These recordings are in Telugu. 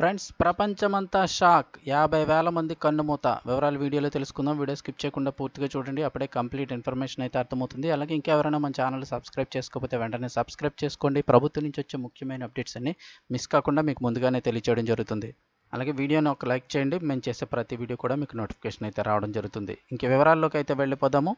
ఫ్రెండ్స్ ప్రపంచమంతా షాక్. యాభై వేల మంది కన్నుమూత. వివరాలు వీడియోలో తెలుసుకుందాం. వీడియో స్కిప్ చేయకుండా పూర్తిగా చూడండి. అప్పుడే కంప్లీట్ ఇన్ఫర్మేషన్ అయితే అర్థమవుతుంది. అలాగే ఇంకెవరైనా మన ఛానల్ సబ్స్క్రైబ్ చేసుకోకపోతే వెంటనే సబ్స్క్రైబ్ చేసుకోండి. ప్రభుత్వం నుంచి వచ్చే ముఖ్యమైన అప్డేట్స్ అన్ని మిస్ కాకుండా మీకు ముందుగానే తెలియచేయడం జరుగుతుంది. అలాగే వీడియోని ఒక లైక్ చేయండి. మేము చేసే ప్రతి వీడియో కూడా మీకు నోటిఫికేషన్ అయితే రావడం జరుగుతుంది. ఇంక వివరాల్లోకి అయితే వెళ్ళిపోదాము.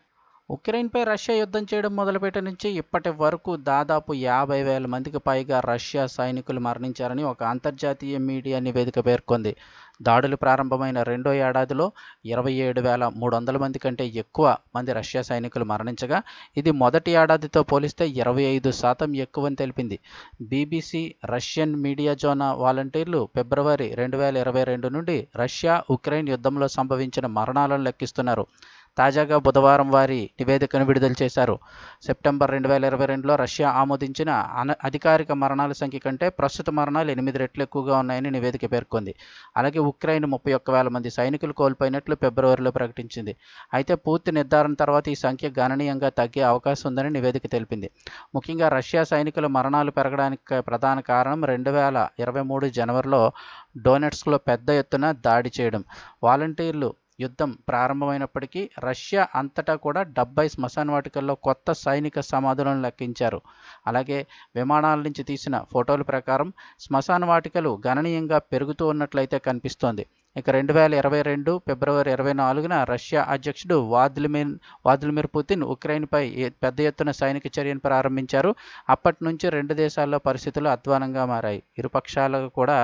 ఉక్రెయిన్పై రష్యా యుద్ధం చేయడం మొదలుపెట్టే నుంచి ఇప్పటి వరకు దాదాపు యాభై వేల మందికి పైగా రష్యా సైనికులు మరణించారని ఒక అంతర్జాతీయ మీడియా నివేదిక పేర్కొంది. దాడులు ప్రారంభమైన రెండో ఏడాదిలో ఇరవై ఏడు వేల మూడు వందల మంది కంటే ఎక్కువ మంది రష్యా సైనికులు మరణించగా ఇది మొదటి ఏడాదితో పోలిస్తే ఇరవై ఐదు శాతం ఎక్కువని తెలిపింది. బీబీసీ రష్యన్ మీడియా జోనా వాలంటీర్లు ఫిబ్రవరి రెండు వేల ఇరవై రెండు నుండి రష్యా ఉక్రెయిన్ యుద్ధంలో సంభవించిన మరణాలను లెక్కిస్తున్నారు. తాజాగా బుధవారం వారి నివేదికను విడుదల చేశారు. సెప్టెంబర్ రెండు వేల ఇరవై రెండులో రష్యా ఆమోదించిన అన అధికారిక మరణాల సంఖ్య కంటే ప్రస్తుత మరణాలు ఎనిమిది రెట్లు ఎక్కువగా ఉన్నాయని నివేదిక పేర్కొంది. అలాగే ఉక్రెయిన్ ముప్పై ఒక్క వేల మంది సైనికులు కోల్పోయినట్లు ఫిబ్రవరిలో ప్రకటించింది. అయితే పూర్తి నిర్ధారణ తర్వాత ఈ సంఖ్య గణనీయంగా తగ్గే అవకాశం ఉందని నివేదిక తెలిపింది. ముఖ్యంగా రష్యా సైనికుల మరణాలు పెరగడానికి ప్రధాన కారణం రెండు వేల ఇరవై మూడు జనవరిలో డోనెట్స్లో పెద్ద ఎత్తున దాడి చేయడం. వాలంటీర్లు యుద్ధం ప్రారంభమైనప్పటికీ రష్యా అంతటా కూడా డెబ్బై శ్మశాన వాటికల్లో కొత్త సైనిక సమాధులను లెక్కించారు. అలాగే విమానాల నుంచి తీసిన ఫోటోల ప్రకారం శ్మశాన వాటికలు గణనీయంగా పెరుగుతూ ఉన్నట్లయితే కనిపిస్తోంది. ఇక రెండు వేల ఇరవై రెండు ఫిబ్రవరి ఇరవై నాలుగున రష్యా అధ్యక్షుడు వాద్లిమిర్ వాద్లిమిర్ పుతిన్ ఉక్రెయిన్పై పెద్ద ఎత్తున సైనిక చర్యను ప్రారంభించారు. అప్పటి నుంచి రెండు దేశాల్లో పరిస్థితులు అధ్వానంగా మారాయి. ఇరు పక్షాలకు కూడా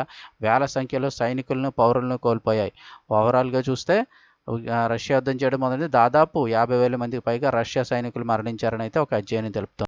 వేల సంఖ్యలో సైనికులను పౌరులను కోల్పోయాయి. ఓవరాల్గా చూస్తే రష్యా యుద్ధం చేయడం మొదలైంది దాదాపు యాభై వేల మందికి పైగా రష్యా సైనికులు మరణించారని అయితే ఒక అధ్యయనం తెలుపుతోంది.